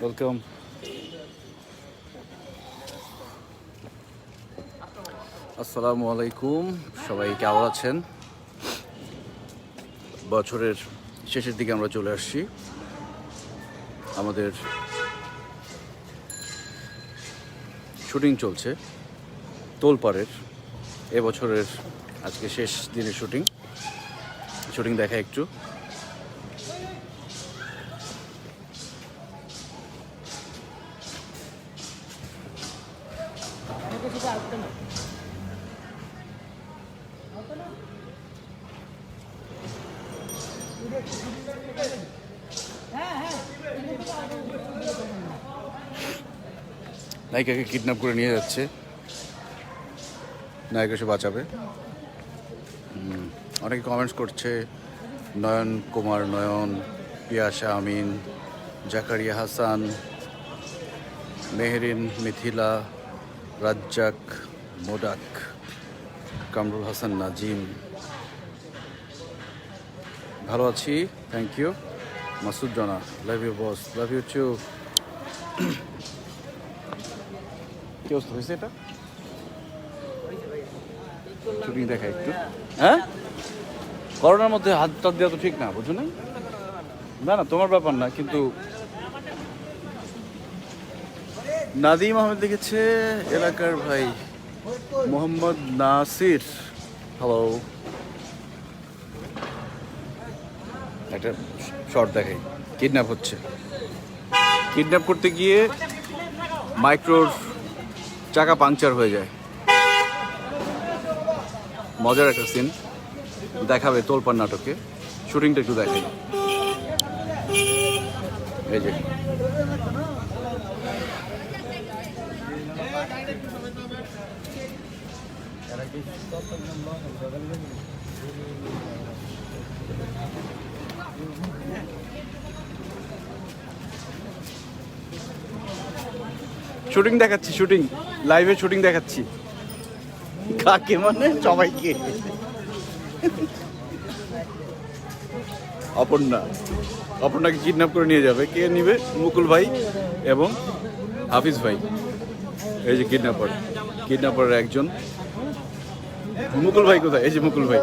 Welcome আসসালামু আলাইকুম। সবাই কেমন আছেন? বছরের শেষের দিকে আমরা চলে আসছি। আমাদের শুটিং চলছে তোলপাড়ের। এবছরের আজকে শেষ দিনের শুটিং। শুটিং দেখা একটু। নায়িকাকে কিডন্যাপ করে নিয়ে যাচ্ছে। নায়িকা সে বাঁচাবে। অনেকে কমেন্টস করছে, নয়ন কুমার, নয়ন, পিয়াসা, আমিন, জাকারিয়া হাসান, মেহরিন, মিথিলা, রাজ্জাক মোডাক কামরুল হাসান নাজিম। ভালো আছি thank you Masud Rana love you boss love you too কি অবস্থা, হয়েছে এটা? শুটিং দেখা একটু। হ্যাঁ? করোনার মধ্যে হাত টাত দেওয়া তো ঠিক না, বুঝো না না না, তোমার ব্যাপার না, কিন্তু নাদিম আহমেদ লিখেছে, এলাকার ভাই মোহাম্মদ নাসির। হ্যালো একটা শর্ট দেখাই। কিডন্যাপ হচ্ছে। কিডন্যাপ করতে গিয়ে মাইক্রোর চাকা পাংচার হয়ে যায়। মজার একটা সিন দেখাবে তোলপার নাটকে। শুটিংটা একটু দেখাই। এই যে। শুটিং দেখাচ্ছি শুটিং লাইভে শুটিং দেখাচ্ছি। কাকে মানে? সবাইকে। অপর্ণা। অপর্ণাকে কিডন্যাপ করে নিয়ে যাবে। কে নিবে? মুকুল ভাই এবং হাফিজ ভাই। এই যে কিডন্যাপার কিডন্যাপারের একজন। মুকুল ভাই কোথায়? এই যে মুকুল ভাই।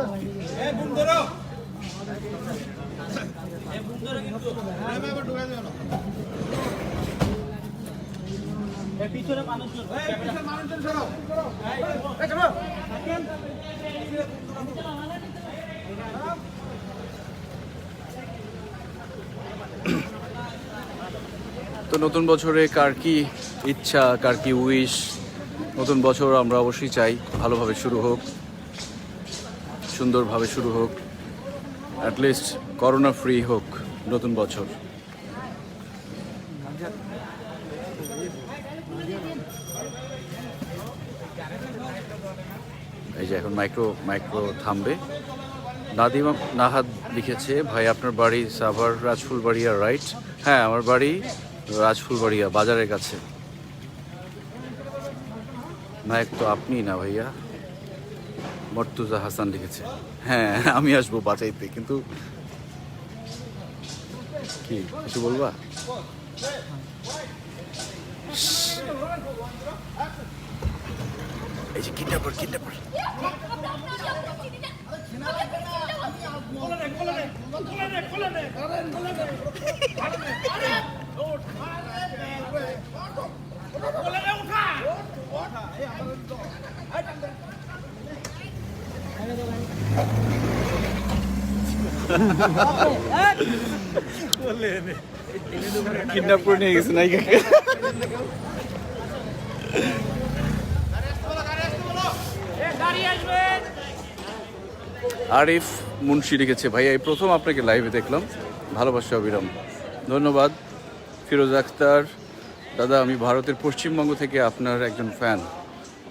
তো নতুন বছরে কার কি ইচ্ছা, কার কি উইশ? নতুন বছর আমরা অবশ্যই চাই, ভালোভাবে শুরু হোক। সুন্দরভাবে শুরু হোক। অ্যাটলিস্ট করোনা ফ্রি হোক নতুন বছর। এই যে এখন মাইক্রো মাইক্রো থামবে। নাদিমা নাহাদ লিখেছে, ভাই, আপনার বাড়ি সাভার, রাজফুলবাড়িয়া রাইট হ্যাঁ আমার বাড়ি রাজফুলবাড়িয়া, বাজারের কাছে। নায়ক তো আপনি না ভাইয়া। মর্তুজা হাসান লিখেছে। হ্যাঁ আমি আসব বাঁচাইতে, কিন্তু কি, কিছু বলবা? এই যে কিডন্যাপার কিডন্যাপার নিয়ে গেছে আরিফ মুন্সি লিখেছে, ভাইয়া, এই প্রথম আপনাকে লাইভে দেখলাম। ভালোবাসা, অবিরাম। ধন্যবাদ। ফিরোজ আখতার, দাদা, আমি ভারতের পশ্চিমবঙ্গ থেকে আপনার একজন ফ্যান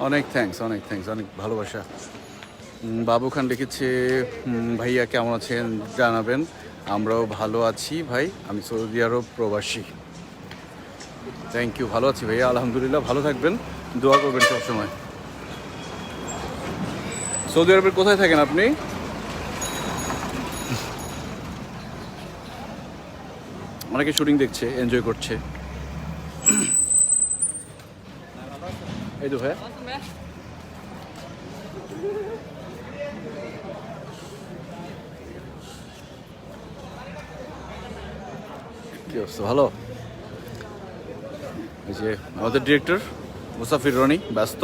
অনেক থ্যাঙ্কস অনেক থ্যাঙ্কস অনেক ভালোবাসা। বাবু খান লিখেছে ভাইয়া কেমন আছেন? জানাবেন। আমরাও ভালো আছি ভাই। আমি সৌদি আরব প্রবাসী। থ্যাংক ইউ ভালো আছি ভাইয়া। আলহামদুলিল্লাহ, ভালো থাকবেন। দোয়া করবেন সবসময়। সৌদি আরবের কোথায় থাকেন আপনি? অনেকে শুটিং দেখছে, এনজয় করছে। এই তো ভাইয়া। কি অবস্থা? ভালো? এই যে আমাদের ডিরেক্টর মুসাফির রনি ব্যস্ত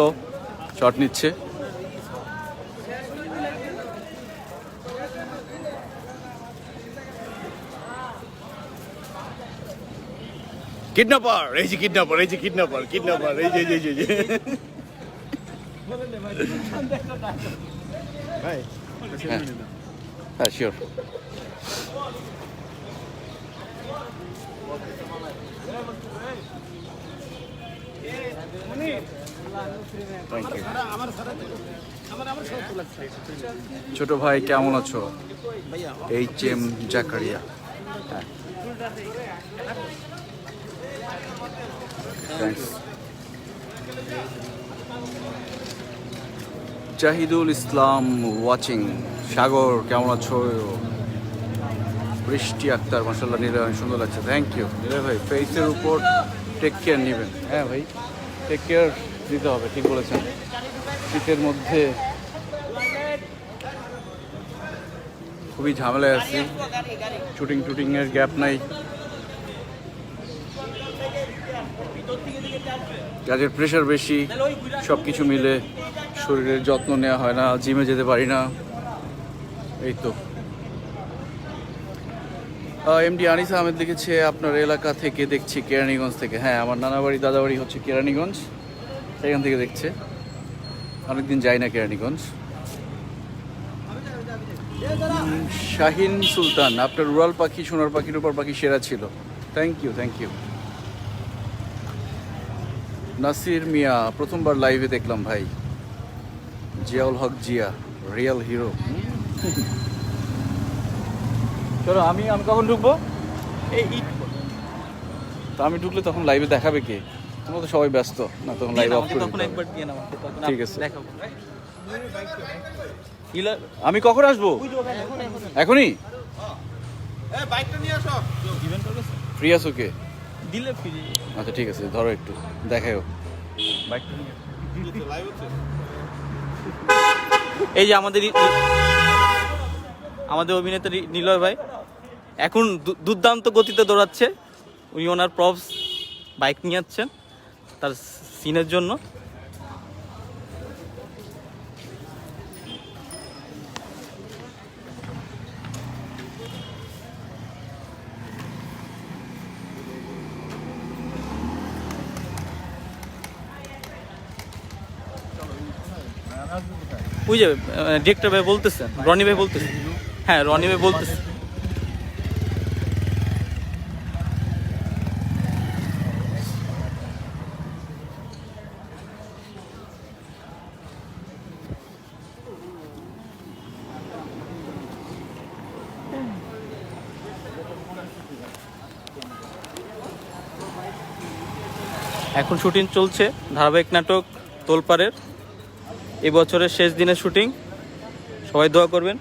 শট নিচ্ছে। কিডন্যাপার এই যে কিডন্যাপার এই যে কিডন্যাপার কিডন্যাপার এই যে এই যে, হ্যাঁ হ্যাঁ শিওর ছোট ভাই কেমন আছো? এইচ এম জাকারিয়া হ্যাঁ থ্যাংকস জাহিদুল ইসলাম ওয়াচিং। সাগর, কেমন আছো? বৃষ্টি আক্তার মাসাল্লাহ নীলা সুন্দর লাগছে। থ্যাংক ইউ নীলা ভাই ফেসের উপর টেক কেয়ার নেবেন। হ্যাঁ ভাই টেক কেয়ার দিতে হবে, ঠিক বলেছেন। শীতের মধ্যে খুবই ঝামেলায় আছি। শুটিং টুটিংয়ের গ্যাপ নাই। কাজের প্রেশার বেশি সব কিছু মিলে। শরীরের যত্ন নেওয়া হয় না, জিমে যেতে পারি না। এই তো। এমডি আনিস আহমেদ লিখেছে, আপনার এলাকা থেকে দেখছি কেরানীগঞ্জ থেকে। হ্যাঁ আমার নানা বাড়ি দাদা বাড়ি হচ্ছে কেরানীগঞ্জ। সেখান থেকে দেখছে। অনেকদিন যাই না কেরানীগঞ্জ। শাহিন সুলতান, আপনার রুরাল পাখি, সোনার পাখি রূপার পাখি সেরা ছিল। Thank you thank you Nasir Miah, প্রথমবার লাইভে দেখলাম ভাই। জিয়াউল হক জিয়া রিয়েল হিরো চলো আমি আমি কখন ঢুকবো? এই ইট তো আমি ঢুকলে তখন লাইভে দেখাবে কে? তোমরা তো সবাই ব্যস্ত না তখন লাইভ অফ করে তখন একবার দিয়ে নাও তখন ঠিক আছে। দেখাবো আমি কখন আসব? এখনই? ইভেন্ট করবে ফ্রি আছো কে? দিলে ফিরে আচ্ছা ঠিক আছে ধরো একটু দেখাও বাইকটা নিয়ে এই যে আমাদের আমাদের অভিনেতা নিলয় ভাই, এখন দুর্দান্ত গতিতে দৌড়াচ্ছে। উনি ওনার প্রপস বাইক নিয়ে যাচ্ছেন, তার সিনের জন্য। ওই যে ডিরেক্টর ভাই বলতেছেন রনি ভাই বলতেছেন হ্যাঁ রনি ভাই বলতেছে। এখন শুটিং চলছে, ধারাবাহিক নাটক তোলপাড়ের। এই বছরের শেষ দিনের শুটিং। সবাই দোয়া করবেন।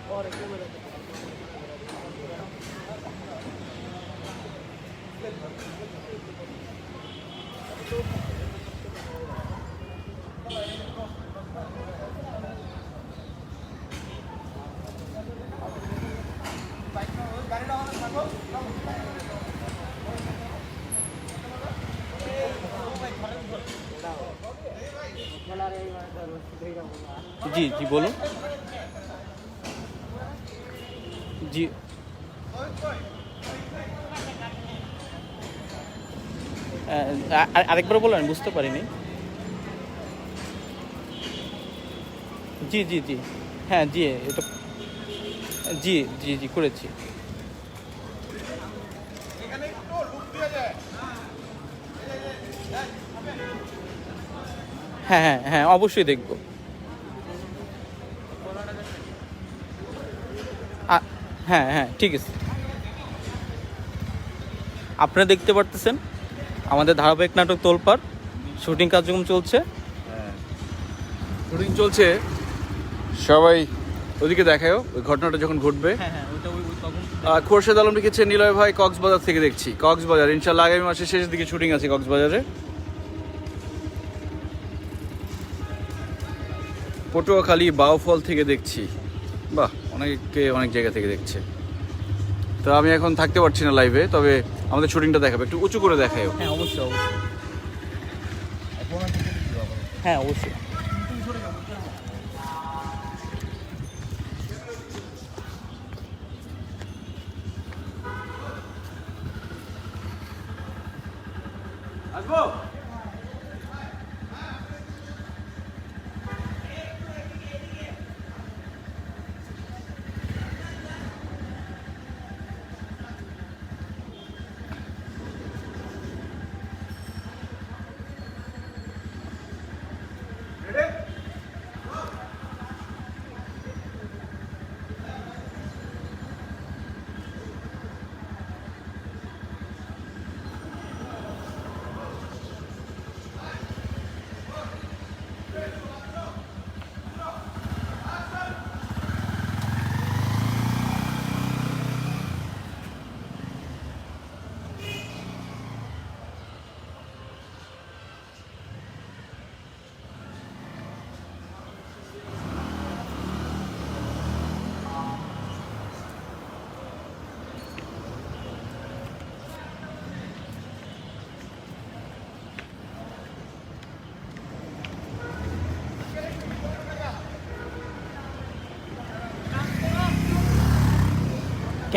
জি জি, বলুন। জি। আরেকবার বলেন বুঝতে পারিনি। জি জি জি। হ্যাঁ জি, এটা জি জি জি, করেছি। হ্যাঁ হ্যাঁ হ্যাঁ অবশ্যই দেখব। হ্যাঁ হ্যাঁ ঠিক আছে। আপনারা দেখতে পারতেছেন আমাদের ধারাবাহিক নাটক তোলপাড় শুটিং কার্যক্রম চলছে। শুটিং চলছে। সবাই ওদিকে দেখায়ও ওই ঘটনাটা যখন ঘটবে। হ্যাঁ হ্যাঁ খোরশেদ আলম লিখেছে নিলয় ভাই কক্সবাজার থেকে দেখছি কক্সবাজার। ইনশাল্লাহ আগামী মাসের শেষের দিকে শুটিং আছে কক্সবাজারে। পটুয়াখালী বাউফল থেকে দেখছি। বাহ অনেকে অনেক জায়গা থেকে দেখছে। তো আমি এখন থাকতে পারছি না লাইভে তবে আমাদের শুটিংটা দেখাবে। একটু উঁচু করে দেখায় হ্যাঁ অবশ্যই অবশ্যই। হ্যাঁ অবশ্যই আসব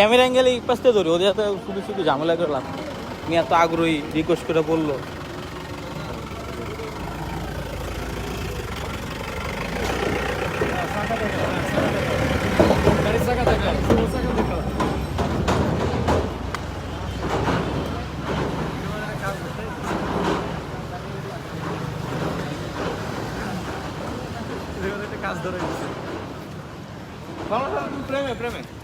ক্যামেরা অ্যাঙ্গেল এই পাশতে ধরি, ওদের হাতে শুধু শুধু ঝামেলা করে লাভ নেই। আমি এত আগ্রহী রিকোয়েস্ট করে বলল। প্রেমে প্রেমে।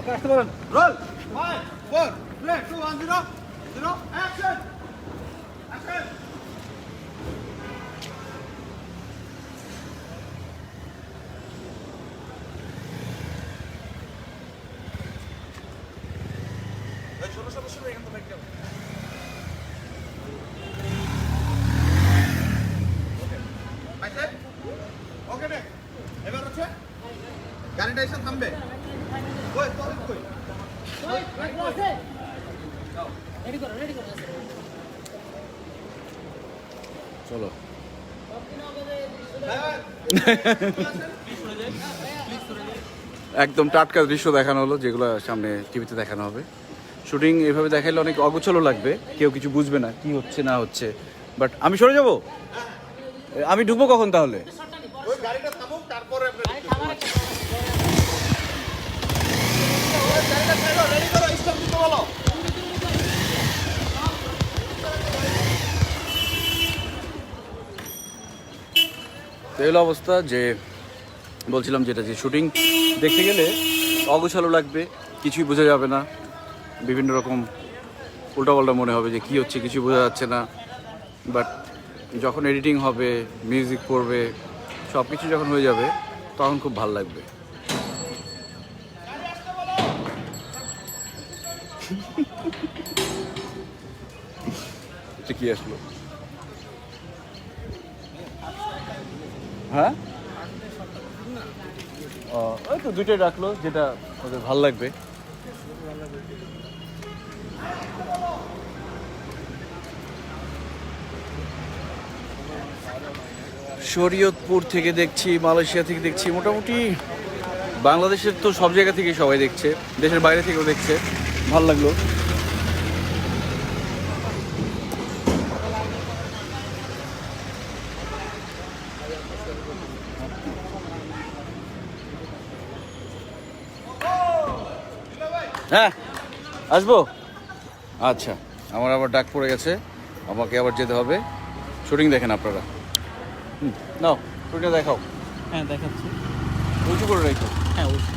Roll five four play two one zero zero action action okay রে এবার হচ্ছে গাড়িটা এসে থামবে কই কই কই চলো। একদম টাটকা দৃশ্য দেখানো হলো, যেগুলো সামনে টিভিতে দেখানো হবে। শুটিং এভাবে দেখাইলে অনেক অগোছলো লাগবে, কেউ কিছু বুঝবে না কি হচ্ছে, না হচ্ছে। বাট আমি সরে যাব? আমি ঢুকবো কখন তাহলে? হলো অবস্থা যে বলছিলাম যেটা যে শুটিং দেখতে গেলে অগোছালো লাগবে, কিছুই বোঝা যাবে না। বিভিন্ন রকম উল্টাপাল্টা মনে হবে যে কি হচ্ছে কিছু বোঝা যাচ্ছে না। বাট যখন এডিটিং হবে মিউজিক পড়বে সব কিছু যখন হয়ে যাবে, তখন খুব ভালো লাগবে। কি আসলো? হ্যাঁ? ওই তো দুইটাই রাখল, যেটা ওদের ভালো লাগবে। শরীয়তপুর থেকে দেখছি, মালয়েশিয়া থেকে দেখছি, মোটামুটি বাংলাদেশের তো সব জায়গা থেকে সবাই দেখছে, দেশের বাইরে থেকেও দেখছে। ভালো লাগল। হ্যাঁ আসব? আচ্ছা আমার আবার ডাক পড়ে গেছে আমাকে আবার যেতে হবে। শুটিং দেখেন আপনারা। হুম, নাও শুটিংটা দেখাও। হ্যাঁ দেখাচ্ছি। উঁচু করে রেখো। হ্যাঁ অবশ্যই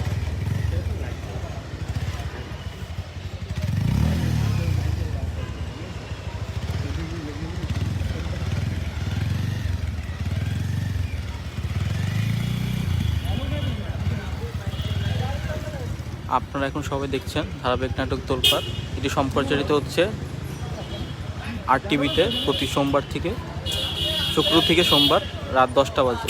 আপনারা এখন সবাই দেখছেন ধারাবাহিক নাটক তোলপাত এটি সম্প্রচারিত হচ্ছে আর টিভিতে প্রতি সোমবার থেকে শুক্র থেকে সোমবার রাত দশটা বাজে।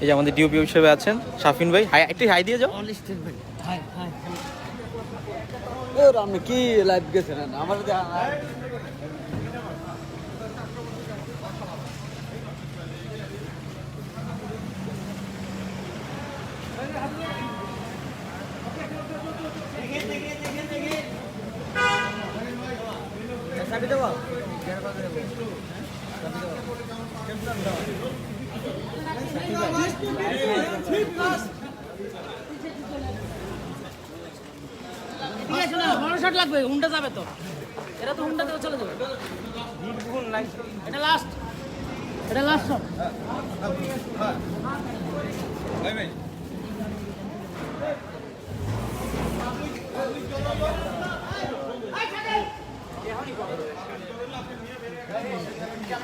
এই যে আমাদের ডিওপি হিসেবে আছেন শাফিন ভাই। হাই একটু হাই দিয়ে যাও। কি লাইভ গেছেন আমার ঠিক আছে না বড় শট লাগবে হুন্ডা যাবে তো। এটা তো হুন্ডাতেও চলে যাবে। এটা লাস্ট এটা লাস্ট এই এনতে ধর এই সুলমান এদিকে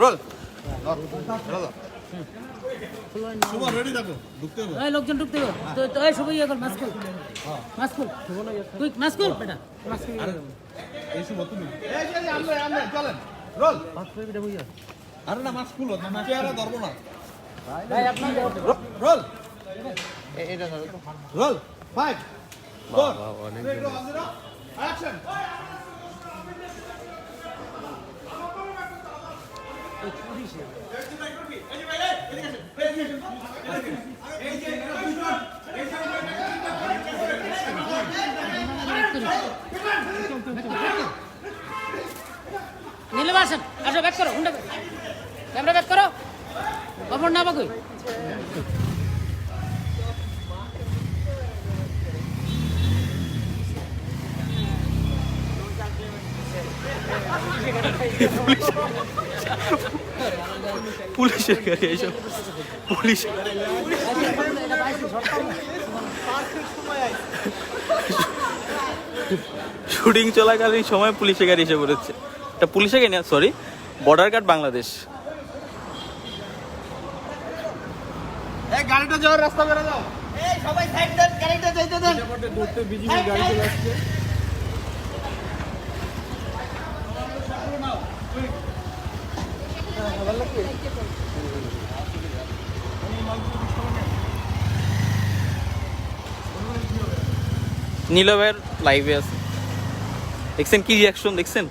রোল এই লোকজন ঢুকতে হবে। তো তো এই সবাই ইয়ে কর মাস্কুল মাস্কুল কুইক মাস্কুল বেটা। আরে না মাছ খুলো চেহারা ধরবো না। ভাই আপনার roll roll five four action নীলে বাসন আসো ব্যাক করো হুন্ডা ক্যামেরা ব্যাক করো। অপর না বাকুই পুলিশের গাড়ি এইসব পুলিশ। শুটিং চলাকালীন সময় পুলিশের গাড়ি এসে পড়েছে। এটা পুলিশের গাড়ি না সরি বর্ডার গার্ড বাংলাদেশ। এই গাড়িটা যাওয়ার রাস্তা বেরো দাও। নীলবের লাইভে আছে। দেখছেন কি রিয়াকশন দেখছেন?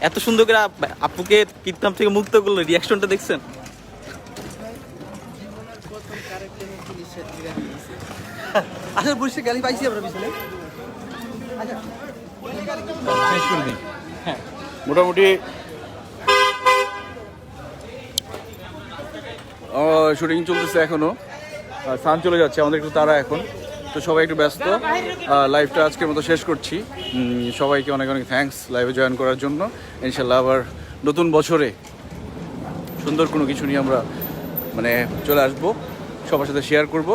এত সুন্দর করে আপ- আপুকে কীর্তাম থেকে মুক্ত করল রিয়াকশনটা দেখছেন? গাড়ি পাইছি আমরা পিছনে। শেষ মোটামুটি শুটিং চলতেছে এখনও। আর সান চলে যাচ্ছে, আমাদের একটু তারা এখন। তো সবাই একটু ব্যস্ত। লাইভটা আজকের মতো শেষ করছি। সবাইকে অনেক অনেক থ্যাঙ্কস লাইভে জয়েন করার জন্য। ইনশাল্লাহ আবার নতুন বছরে সুন্দর কোনো কিছু নিয়ে আমরা মানে চলে আসব। সবার সাথে শেয়ার করব।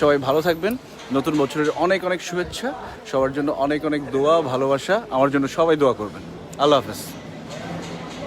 সবাই ভালো থাকবেন। নতুন বছরের অনেক অনেক শুভেচ্ছা। সবার জন্য অনেক অনেক দোয়া, ভালোবাসা। আমার জন্য সবাই দোয়া করবেন। আল্লাহ হাফেজ।